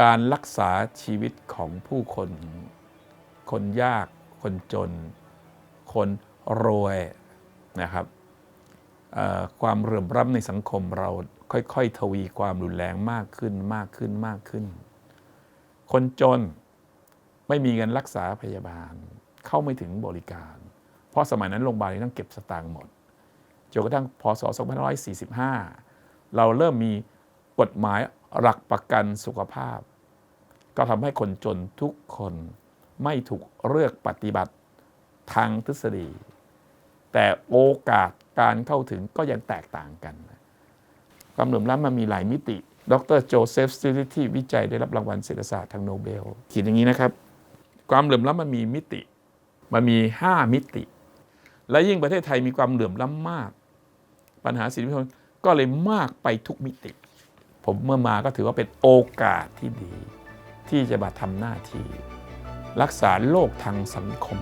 การรักษาชีวิตของผู้คน คนยาก คนจน คนรวยนะครับความเหลื่อมล้ำในสังคมเราค่อยๆ ทวีความรุนแรงมากขึ้นมากขึ้นมากขึ้น คนจนไม่มีเงินรักษาพยาบาล เข้าไม่ถึงบริการ เพราะสมัยนั้นโรงพยาบาลต้องเก็บสตางค์หมดจนกระทั่งพศ 2545 เราเริ่มมีกฎหมาย หลักประกันสุขภาพ ก็ทำให้คนจนทุกคนไม่ถูกเลือกปฏิบัติทางทฤษฎี แต่โอกาสการเข้าถึงก็ยังแตกต่างกันความเหลื่อมล้ำมันมีหลายมิติ ดรโจเซฟสติลิที่วิจัยได้รับรางวัลเศรษฐศาสตร์ทางโนเบลเขียนอย่างนี้นะครับ ความเหลื่อมล้ำมันมีมิติ มันมี 5 มิติ และยิ่งประเทศไทยมีความเหลื่อมล้ำมาก ปัญหาสิทธิมนุษยชนก็เลยมากไปทุกมิติ ผมเมื่อมาก็ถือว่าเป็นโอกาสที่ดี ที่จะมาทำหน้าที่ รักษาโลกทางสังคม